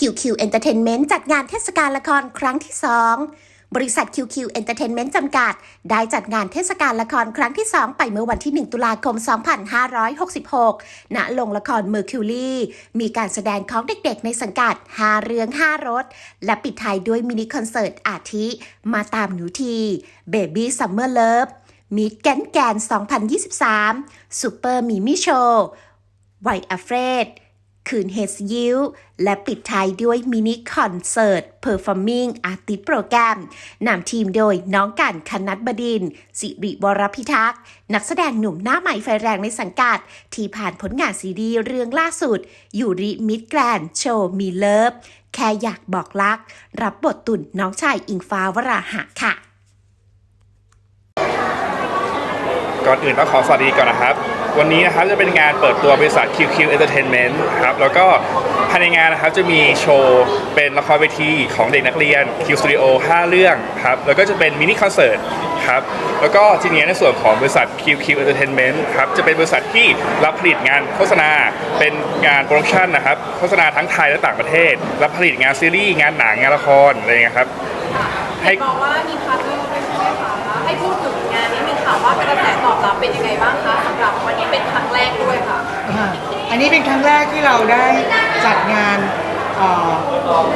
QQ Entertainment จัดงานเทศกาลละครครั้งที่ 2 บริษัท QQ Entertainment จำกัด ได้จัดงานเทศกาลละครครั้งที่ 2 ไปเมื่อวันที่ 1 ตุลาคม 2566 ณ โรงละคร Mercury มีการแสดงของเด็กๆในสังกัด 5 เรื่อง 5 รถ และปิดท้ายด้วยมินิคอนเสิร์ตอาทิ มาตามหนูที Baby Summer Love มิดแกนแกน 2023 Super Mimi Show ไวอ f เฟรด คืนเฮสยิวและปิดท้ายด้วยมินิคอนเสิร์ต Performing Artist Program นำทีมโดยน้องกันคณัตบดิน สิริวรพิทักษ์ นักแสดงหนุ่มหน้าใหม่ไฟแรงในสังกัด ที่ผ่านผลงานซีรีส์เรื่องล่าสุด ยูริมิดแกรนโชมีเลิฟ แค่อยากบอกรัก รับบทตุ่นน้องชายอิงฟ้าวราหะค่ะ ก่อนอื่นต้องขอสวัสดีก่อนนะครับ วันนี้นะครับจะเป็นงานเปิดตัวบริษัท QQ Entertainment ครับแล้วก็ภายในงานนะครับจะมีโชว์เป็นละครเวทีของเด็กนักเรียน Q Studio 5 เรื่องครับแล้วก็จะเป็นมินิคอนเสิร์ตครับแล้วก็ทีนี้ในส่วนของบริษัท QQ Entertainment ครับจะเป็นบริษัทที่รับผลิตงานโฆษณา เป็นงานโปรดักชันนะครับโฆษณาทั้งไทยและต่างประเทศ รับผลิตงานซีรีส์งานหนังงานละครอะไรเงี้ยครับให้บอกว่ามีพาร์ทเนอร์ ให้พูดถึงงานนี้มีข่าวว่ากระแสตอบรับเป็นยังไงบ้างคะสำหรับวันนี้เป็นครั้งแรกด้วยค่ะค่ะอันนี้เป็นครั้งแรกที่เราได้จัดงานเอ่อ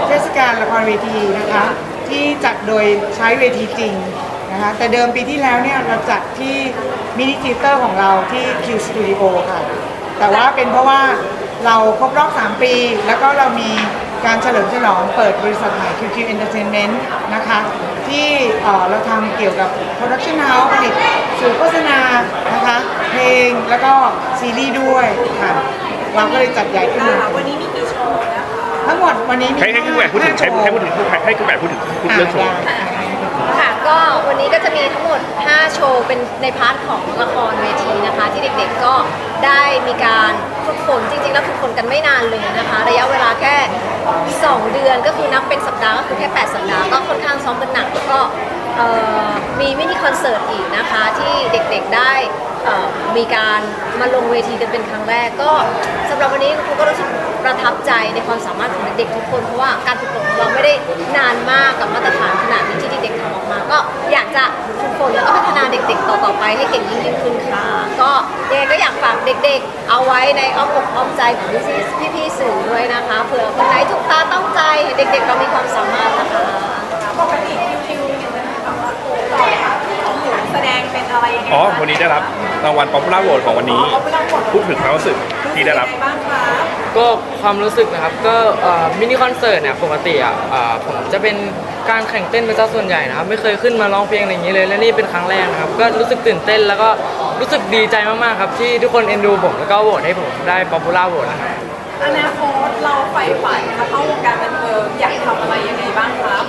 เทศกาลละครเวทีนะคะ ที่จัดโดยใช้เวทีจริงนะคะแต่เดิมปีที่แล้วเนี่ยเราจัดที่มินิทีเตอร์ของเราที่ Q Studio ค่ะ แต่ว่าเป็นเพราะว่าเราครบรอบ 3 ปี แล้วก็เรามีการเฉลิมฉลองเปิดบริษัทใหม่ QQ Entertainment นะคะ ที่เอ่อเราทำเกี่ยวกับ Production House ผลิตสื่อโฆษณานะคะเพลงแล้วก็ซีรีส์ด้วยค่ะเราก็เลยจัดใหญ่ขึ้นมาวันนี้มีกี่โชว์นะคะทั้งหมดวันนี้มีให้ให้คุณแหวนพูดถึงห้าให้โชว์ให้พูดถึงให้คุณแหวนพูดถึงพูดเรื่องโชว์อ่าได้ค่ะก็วันนี้ก็จะมีทั้งหมด 5 โชว์เป็นในพาร์ทของละครเวทีนะคะ ที่เด็กๆก็ได้มีการ ฝึกฝนจริงๆแล้วฝึกฝนกันไม่นานเลยนะคะ ระยะเวลาแค่ 2 เดือนก็คือนับเป็นสัปดาห์ก็คือแค่ 8 สัปดาห์ก็ค่อนข้างซ้อมกันหนักแล้วก็มีมินิคอนเสิร์ตอีกนะคะที่เด็กๆได้ เอ่อมีการมาลงเวทีกันเป็นครั้งแรกก็สำหรับวันนี้ครูก็รู้สึกประทับใจในความสามารถของเด็กๆทุกคนเพราะว่าการฝึกฝนของเราไม่ได้นานมากกับมาตรฐานขนาดนี้ที่เด็กๆทำออกมา ก็อยากจะฝึกฝนแล้วก็พัฒนาเด็กๆ ต่อๆไปให้เก่งยิ่งยิ่งขึ้นค่ะก็ยังไงก็อยากฝากเด็กๆ เอาไว้ในอ้อมอกอ้อมใจของพี่ๆสื่อด้วยนะคะเผื่อคนไหนถูกตาต้องใจเห็นเด็กๆเรามีความสามารถนะคะ ปกติคิวๆเนี่ยจะแบบว่าของหนูแสดงเป็น อะไรยังไงอ๋อบ้างวันนี้ได้รับรางวัล Popular Vote ของวันนี้เขาไม่ต้องกดพูดถึงความรู้สึกที่ได้รับยังงบ้างคะก็ความรู้สึกนะครับก็เอ่อมินิคอนเสิร์ตเนี่ยปกติอะเอ่อผมจะเป็นการแข่งเต้นเป็นซะส่วนใหญ่นะครับไม่เคยขึ้นมาร้องเพลงอะไรอย่างนี้เลย และนี่เป็นครั้งแรกนะครับก็รู้สึกตื่นเต้นแล้วก็รู้สึกดีใจมากๆครับที่ทุกคนเอ็นดูผมแล้วก็โหวตให้ผมได้ป๊อปปูล่าโหวตนะครับอนาคตเราใฝ่ฝันจะเข้าวงการบันเทิงอยากทำอะไรยังไงบ้างครับ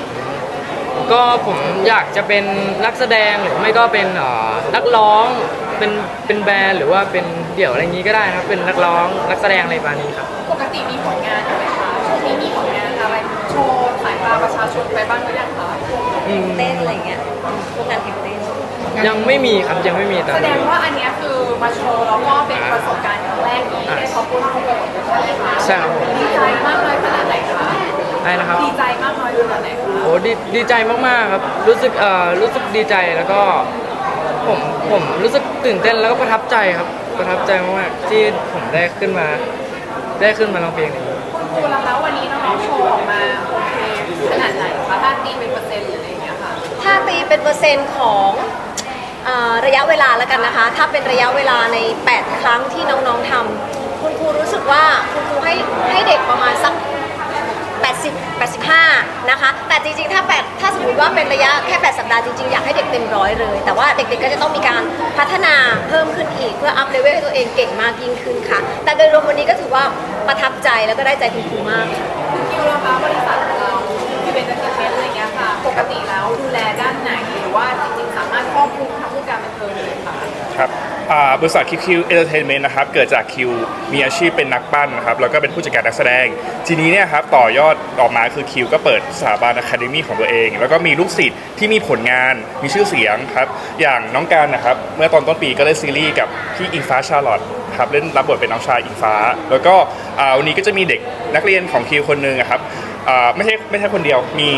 ก็ผมอยากจะเป็นนักแสดงหรือไม่ก็เป็นเอ่อนักร้องเป็นเป็นแบรนด์หรือว่าเป็นเดี่ยวอะไรอย่างนี้ก็ได้ครับ เป็นนักร้องนักแสดงอะไรประมาณนี้ครับ ปกติมีผลงานอยู่ไหมคะช่วงนี้มีผลงานอะไร โชว์สายตาประชาชนไปบ้างหรือยังคะเต้นอะไรเงี้ยพวกการแข่งเต้นยังไม่มีครับยังไม่มีตอนแสดนี้งว่าอันเนี้ยคือมาโชว์แล้วก็เป็นประสบการณ์ครั้งแรกที่ได้ท็อปปูล่าโหวตใช่ไหมคะใช่ครับผม ดีใจมากน้อยขนาดไหนคะ ได้นะครับ ดีใจมากน้อยขนาดไหนคะโอ้ดีดีใจมากๆครับ รู้สึกเอ่อรู้สึกดีใจแล้วก็ผมผมรู้สึกตื่นเต้นแล้วก็ประทับใจครับ ประทับใจมากๆที่ผมได้ขึ้นมา ได้ขึ้นมาร้องเพลงนี้คุณครูล่ะคะวันนี้น้องๆโชว์ออกมาโอเคขนาดไหนคะถ้าตีเป็นเปอร์เซ็นต์หรืออะไรอย่างเงี้ยค่ะถ้าตีเป็นเปอร์เซ็นต์ของเอ่อระยะเวลาแล้วกันนะคะ ถ้าเป็นระยะเวลาใน 8 ครั้งที่น้องๆทำคุณครูรู้สึกว่าคุณครูให้ให้เด็กประมาณสัก 80 85 นะคะ แต่จริงๆ ถ้า8ถ้าสมมติว่าเป็นระยะแค่ 8 สัปดาห์จริงๆ อยากให้เด็กเต็มร้อยเลย แต่ว่าเด็กๆ ก็จะต้องมีการพัฒนาเพิ่มขึ้นอีก เพื่ออัพเลเวลให้ตัวเองเก่งมากยิ่งขึ้นค่ะ แต่โดยรวมวันนี้ก็ถือว่าประทับใจแล้วก็ได้ใจคุณครูมากค่ะคุณคิวล่ะคะบริษัทของเราที่เป็นเอนเตอร์เทนอะไรเงี้ยค่ะ ปกติแล้วดูแลด้านไหนหรือว่าจริงๆ สามารถครอบคลุมทั้งวงการบันเทิงเลยค่ะครับ อ่าบริษัท QQ Entertainment นะครับเกิดจากคิวมีอาชีพเป็นนักปั้นนะครับแล้วก็เป็นผู้จัดการนักแสดง ทีนี้เนี่ยครับต่อยอดออกมาคือคิวก็เปิดสถาบันอะคาเดมี่ของตัวเอง แล้วก็มีลูกศิษย์ที่มีผลงานมีชื่อเสียงครับอย่างน้องการนะครับเมื่อตอนต้นปีก็เล่นซีรีส์กับพี่อิงฟ้าชาร์ลอตครับเล่นรับบทเป็นน้องชายอิงฟ้า แล้วก็อ่าวันนี้ก็จะมีเด็กนักเรียนของคิวคนหนึ่งอะครับอ่อไม่ใช่ไม่ใช่คนเดียวมี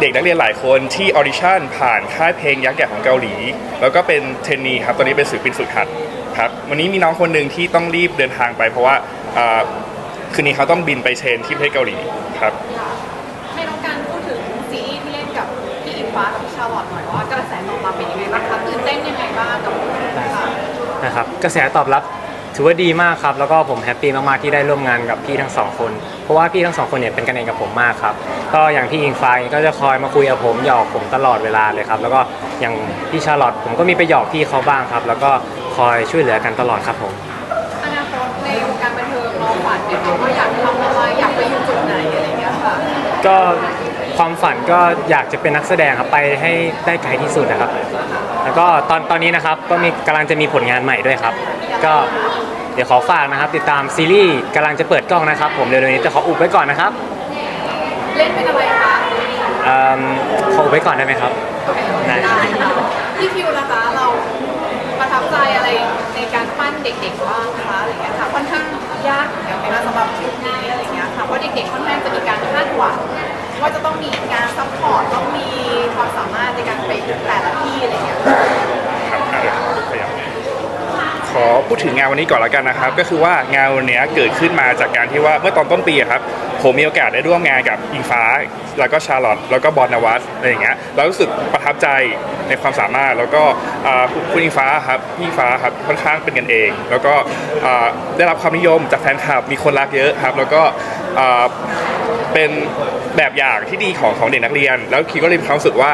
เด็กนักเรียนหลายคนที่ออดิชั่นผ่านค่ายเพลงยักษ์ใหญ่ของเกาหลี แล้วก็เป็นเทรนนีครับตอนนี้เป็นศิลปินฝึกหัดครับวันนี้มีน้องคนหนึ่งที่ต้องรีบเดินทางไป เพราะว่าเอ่อคืนนี้เขาต้องบินไปเทรนที่ประเทศเกาหลีครับ ให้น้องการพูดถึงซีรีส์ที่เล่นกับพี่อิงฟ้ากับพี่ชาลอตหน่อยว่ากระแสตอบรับเป็นยังไงบ้างคะตื่นเต้นยังไงบ้างกับค่ะ นะครับกระแสตอบรับ ถือว่าดีมากครับ แล้วก็ผมแฮปปี้มากๆที่ได้ร่วมงานกับพี่ทั้งสองคน เพราะว่าพี่ทั้งสองคนเนี่ยเป็นกันเองกับผมมากครับ ก็อย่างพี่อิงฟ้าก็จะคอยมาคุยกับผมหยอกผมตลอดเวลาเลยครับ แล้วก็อย่างพี่ชาร์ลอตผมก็มีไปหยอกพี่เขาบ้างครับ แล้วก็คอยช่วยเหลือกันตลอดครับผม อนาคตในวงการบันเทิงน้องฝันไหมคะว่าอยากทำอะไรอยากไปอยู่จุดไหนอะไรอย่างเงี้ยค่ะก็ความฝันก็อยากจะเป็นนักแสดงครับไปให้ได้ไกลที่สุดนะครับ แล้วก็ตอนตอนนี้นะครับก็มีกำลังจะมีผลงานใหม่ด้วยครับ ก็เดี๋ยวขอฝากนะครับ ติดตามซีรีส์กำลังจะเปิดกล้องนะครับ ผมเร็วๆนี้แต่ขออุบไว้ก่อนนะครับเล่นเป็นอะไรคะเอิ่มขออุบไว้ก่อนได้ไหมครับ ได้ได้ค่ะพี่คิวนะคะเราประทับใจอะไรในการปั้นเด็กๆบ้างคะอะไรอย่างเงี้ยค่ะค่อนข้างยากเหมือนกันไหมคะสำหรับชุดนี้อะไรอย่างเงี้ยค่ะเพราะเด็กๆค่อนข้างจะมีการคาดหวังว่าจะต้องมีการซัพพอร์ตต้องมีความสามารถในการไปแต่ละที่อะไรอย่างเงี้ย ครับอะเดี๋ยวขยับขอ พูดถึงงานวันนี้ก่อนละกันนะครับ ก็คือว่างานวันนี้เกิดขึ้นมาจากการที่ว่าเมื่อตอนต้นปีอะครับผมมีโอกาสได้ร่วมงานกับอิงฟ้า แล้วก็ชาร์ลอตแล้วก็บอลนวัตอะไรอย่างเงี้ยเรารู้สึกประทับใจในความสามารถแล้วก็คุณอิงฟ้าครับพี่ฟ้าครับค่อนข้างเป็นกันเอง แล้วก็ได้รับความนิยมจากแฟนคลับมีคนรักเยอะครับ แล้วก็เป็นแบบอย่างที่ดีของของเด็กนักเรียน แล้วคิวก็เลยมีความรู้สึกว่า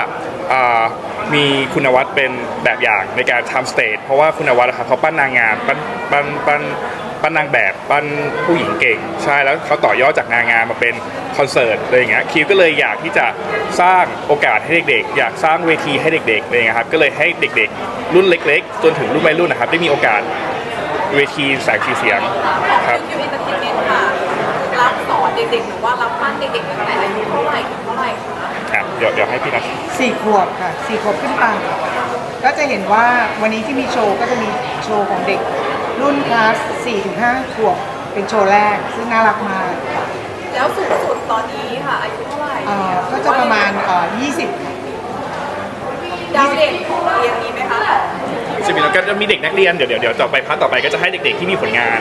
มีคุณวัฒน์เป็นแบบอย่างในการทำสเตจเพราะว่าคุณวัฒน์นะครับเขาปั้นนางงามปั้นปั้นปั้นปั้นนางแบบปั้นผู้หญิงเก่ง ใช่แล้วเขาต่อยอดจากนางงามมาเป็นคอนเสิร์ตอะไรอย่างเงี้ยคิวก็เลยอยากที่จะสร้างโอกาสให้เด็กๆ อยากสร้างเวทีให้เด็กๆอะไรอย่างเงี้ยครับก็เลยให้เด็กๆ รุ่นเล็กๆจนถึงรุ่นวัยรุ่นนะครับได้มีโอกาสเวทีแสงสีเสียงครับคิวอินเตอร์เทนเมนต์ค่ะรับสอนเด็กๆหรือว่ารับปั้นเด็กๆตั้งแต่อายุเท่าไหร่ถึงเท่าไหร่คะ อะเดี๋ยวเดี๋ยวให้พี่นัทสี่ขวบค่ะสี่ขวบขึ้นไปก็จะเห็นว่าวันนี้ที่มีโชว์ก็จะมีโชว์ของเด็ก รุ่นคลาส4ถึง5ขวบเป็นโชว์แรก ซึ่งน่ารักมากค่ะแล้วสูงสุดตอนนี้ค่ะอายุเท่าไหร่เอ่อก็จะประมาณเอ่อ20ดาวเด่นของเรียนนี้ไหมคะจะมีแล้วก็จะมีเด็กนักเรียนเดี๋ยวเดี๋ยวเดี๋ยวต่อไปพาร์ทต่อไปก็จะให้เด็กๆที่มีผลงาน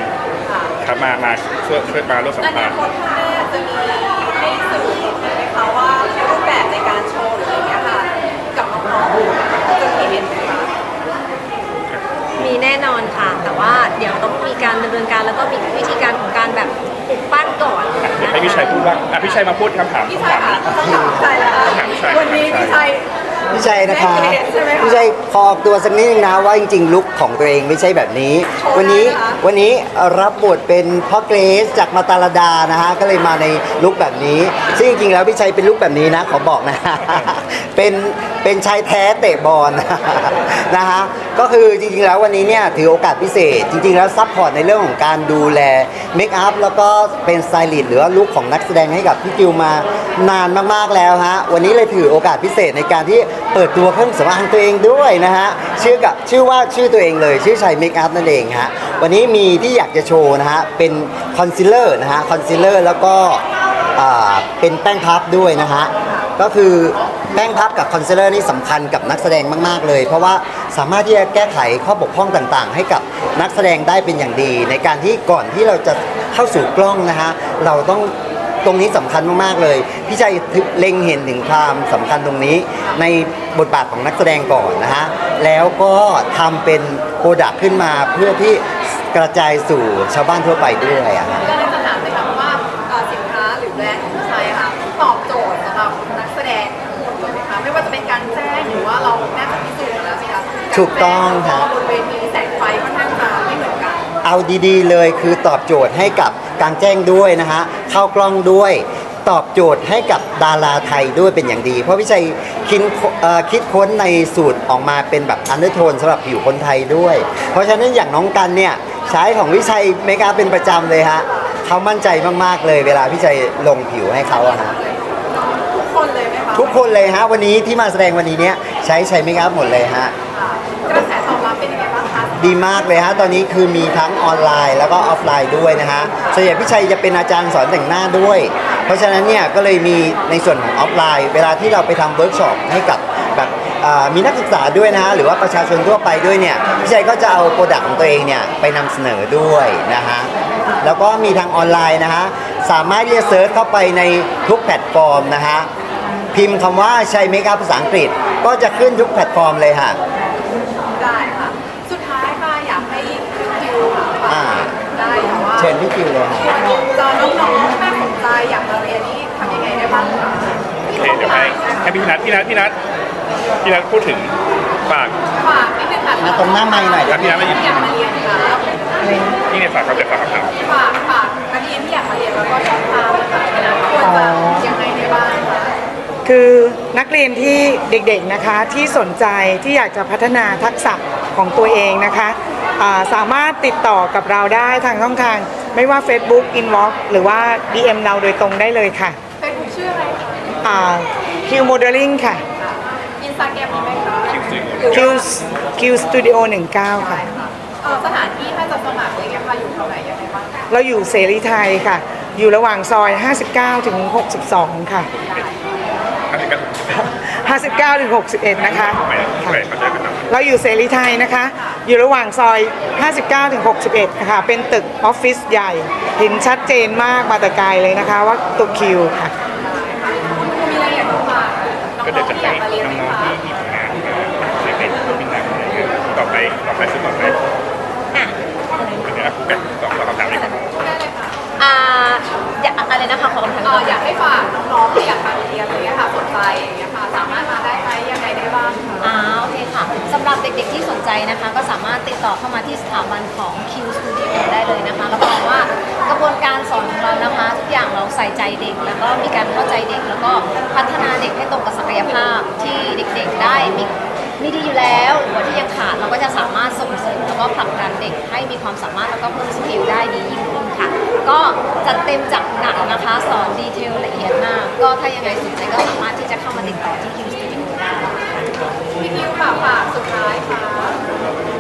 ค่ะครับมามาช่วยช่วยมาร่วมสัมอภานาษณ์คตข้างหน้าจะมีให้สื่อไหมคะว่ารูปแบบในการโชว์หรืออะไรเงี้ยค่ะ กับน้องๆจะมีเห็นไหมคะ มีแน่นอนค่ะ แต่ว่าเดี๋ยวต้องมีการดำเนินการแล้วก็มีวิธีการของการแบบปลุกปั้นก่อนเดี๋ยวนะให้พี่ชัยพูดคะบ้างอะพี่ชัยมาพูดคำถามพี่คำชัยถามค่ะต้องถามพี่ชัยนะคะถามพี่ชัยวันนี้พี่ชัยพี่ชัยนะคะแม่เกรดใช่ไหมคะพี่ชัยขอออกตัวสักนิดนึงนะว่าจริงๆลุคของตัวเองไม่ใช่แบบนี้ โชว์วันนี้ได้นะคะวันนี้รับบทเป็นพ่อเกรซจากมาตาลดานะฮะก็เลยมาในลุคแบบนี้ ซึ่งจริงๆแล้วพี่ชัยเป็นลุคแบบนี้นะขอบอกนะ เป็น เป็นชายแท้เตะบอลนะฮะก็คือจริงๆแล้ววันนี้เนี่ยถือโอกาสพิเศษ จริงๆแล้วซัพพอร์ตในเรื่องของการดูแลเมคอัพแล้วก็เป็นสไตลิสต์หรือว่าลุคของนักแสดงให้กับพี่กิวมานานมากๆแล้วฮะวันนี้เลยถือโอกาสพิเศษในการที่เปิดตัวเครื่องสำอางตัวเองด้วยนะฮะชื่อกับชื่อว่าชื่อตัวเองเลย ชื่อชัยเมคอัพนั่นเองฮะวันนี้มีที่อยากจะโชว์นะฮะเป็นคอนซีลเลอร์นะฮะคอนซีลเลอร์แล้วก็อ่าเป็นแป้งพับด้วยนะฮะก็คือ แป้งพับกับคอนซีลเลอร์นี่สำคัญกับนักแสดงมาก ๆ เลย เพราะว่าสามารถที่จะแก้ไขข้อบกพร่องต่างๆ ให้กับนักแสดงได้เป็นอย่างดี ในการที่ก่อนที่เราจะเข้าสู่กล้องนะฮะเราต้องตรงนี้สำคัญมากๆเลยพี่ชัยเล็งเห็นถึงความสำคัญตรงนี้ ในบทบาทของนักแสดงก่อนนะฮะแล้วก็ทำเป็นโปรดักต์ขึ้นมาเพื่อที่กระจายสู่ชาวบ้านทั่วไปด้วยอะฮะ ก็เลยจะถามเลยค่ะว่าเอ่อสินค้าหรือแบรนด์ของพี่ชัย ถูกต้องครับ บนเวทีแสงไฟค่อนข้างจะไม่เหมือนกันเอาดีๆ เลยคือตอบโจทย์ให้กับกลางแจ้งด้วยนะฮะเข้ากล้องด้วย ตอบโจทย์ให้กับดาราไทยด้วยเป็นอย่างดี เพราะพี่ชัยคิดเอ่อคิดค้นในสูตรออกมาเป็นแบบอันเดอร์โทนสำหรับผิวคนไทยด้วย เพราะฉะนั้นอย่างน้องกันเนี่ยใช้ของพี่ชัยเมคอัพเป็นประจำเลยฮะเขามั่นใจมากๆเลยเวลาพี่ชัยลงผิวให้เขาอะฮะ ทุกคนเลยไหมคะทุกคนเลยฮะวันนี้ที่มาแสดงวันนี้เนี่ยใช้ใช้เมคอัพหมดเลยฮะ ดีมากเลยฮะ ตอนนี้คือมีทั้งออนไลน์แล้วก็ออฟไลน์ด้วยนะฮะส่วนใหญ่พี่ชัยจะเป็นอาจารย์สอนแต่งหน้าด้วย เพราะฉะนั้นเนี่ยก็เลยมีในส่วนของออฟไลน์ เวลาที่เราไปทำเวิร์กช็อปให้กับแบบมีนักศึกษาด้วยนะฮะหรือว่าประชาชนทั่วไปด้วยเนี่ยพี่ชัยก็จะเอาโปรดักต์ของตัวเองเนี่ยไปนำเสนอด้วยนะฮะแล้วก็มีทางออนไลน์นะฮะสามารถที่จะเซิร์ชเข้าไปในทุกแพลตฟอร์มนะฮะพิมพ์คำว่าชัยเมคอัพภาษาอังกฤษ ก็จะขึ้นทุกแพลตฟอร์มเลยค่ะ ได้ค่ะ สุดท้ายค่ะอยากให้คิวค่ะฝาก อ่า ได้ แต่ว่าเชิญพี่คิวเลยค่ะเจอน้องๆถ้าสนใจอยากมาเรียนนี่ทำยังไงได้บ้างคะโอเคเดี๋ยวให้ให้พี่นัทพี่นัทพี่นัทพี่นัทพูดถึงฝากฝากนิดนึงค่ะมาตรงหน้าไมค์หน่อยครับพี่นัทมาหยิบอยากมาเรียนครับนี่เนี่ยฝากครับเดี๋ยวฝากคำถามฝากฝากนักเรียนที่อยากมาเรียนแล้วก็ช่องทางนะคะควรจะยังไงได้บ้างคะคือนักเรียนที่เด็กๆนะคะที่สนใจที่อยากจะพัฒนาทักษะของตัวเองนะคะอ่าสามารถติดต่อกับเราได้ทางช่องทาง ไม่ว่า Facebook Inbox หรือว่า DM เราโดยตรงได้เลยค่ะเฟซบุ๊กชื่ออะไรคะอ่า Q Modeling ค่ะ อินสตาแกรมมีไหมคะ Q Q Studio 19 ค่ะ เอ่อสถานที่ถ้าจะสมัครอะไรเงี้ยค่ะอยู่แถวไหนยังไงบ้างคะเราอยู่เสรีไทยค่ะ อยู่ระหว่างซอย 59 ถึง 62 ค่ะ อันนี้ก็59 ถึง 61 นะคะ ไม่ไม่เข้าใจกันนะเราอยู่เสรีไทยนะคะ อยู่ระหว่างซอย 59 ถึง 61 นะคะ เป็นตึกออฟฟิศใหญ่ เห็นชัดเจนมากมาแต่ไกลเลยนะคะ ว่าตึกคิวค่ะ มีอะไรอยากจะฝากน้ก็เดี๋อยวงๆจะที่อให้ยากมาเรียนไหมน้องคะๆที่มีผลงานในเป็นพินักอะไรเงี้ยต่อไปต่อไปคือต่อไปเดี๋ยวแบบตอบคำถามนี้ก่อนได้เลยค่ะอ่าอยากอะไรนะคะขอคำถามเอ่ออยากให้ฝากน้องๆที่อยากมาเรียนอะไรเงี้ยค่ะสนใจอย่างเงี้ย สำหรับเด็กๆที่สนใจนะคะ ก็สามารถติดต่อเข้ามาที่สถาบันของ Q Studio ได้เลยนะคะรับรองว่ากระบวนการสอนของเรานะคะ ทุกอย่างเราใส่ใจเด็ก แล้วก็มีการเข้าใจเด็ก แล้วก็พัฒนาเด็กให้ตรงกับศักยภาพที่เด็กๆได้มีมีดีอยู่แล้วหรือว่าที่ยังขาดเราก็จะสามารถส่งเสริมแล้วก็ผลักดันเด็กให้มีความสามารถแล้วก็เพิ่มสกิลได้ดียิ่งขึ้นค่ะ ก็จัดเต็มจัดหนักนะคะ สอนดีเทลละเอียดมาก ก็ถ้ายังไงสนใจก็สามารถที่จะเข้ามาติดต่อที่ Q Studio พี่คิวค่ะฝากสุดท้ายค่ะ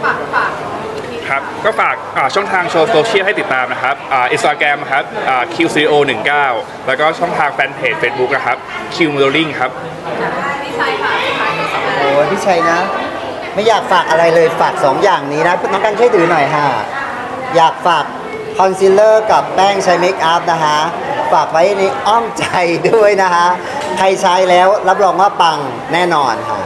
ฝากฝากอีกทีครับ ก็ฝากอ่าช่องทางโชว์โซเชียลให้ติดตามนะครับอินสตาแกรมครับอ่า Q Studio 19 แล้วก็ช่องทางแฟนเพจ Facebook นะครับ Q Modeling ครับพี่ชัยค่ะสุดท้ายก็สำเร็จโอ้ยพี่ชัยนะ ไม่อยากฝากอะไรเลยฝากสองอย่างนี้นะน้องกันช่วยถือหน่อยค่ะอยากฝากคอนซีลเลอร์กับแป้งใช้เมคอัพนะคะฝากไว้ในอ้อมใจด้วยนะคะใครใช้แล้วรับรองว่าปังแน่นอนค่ะ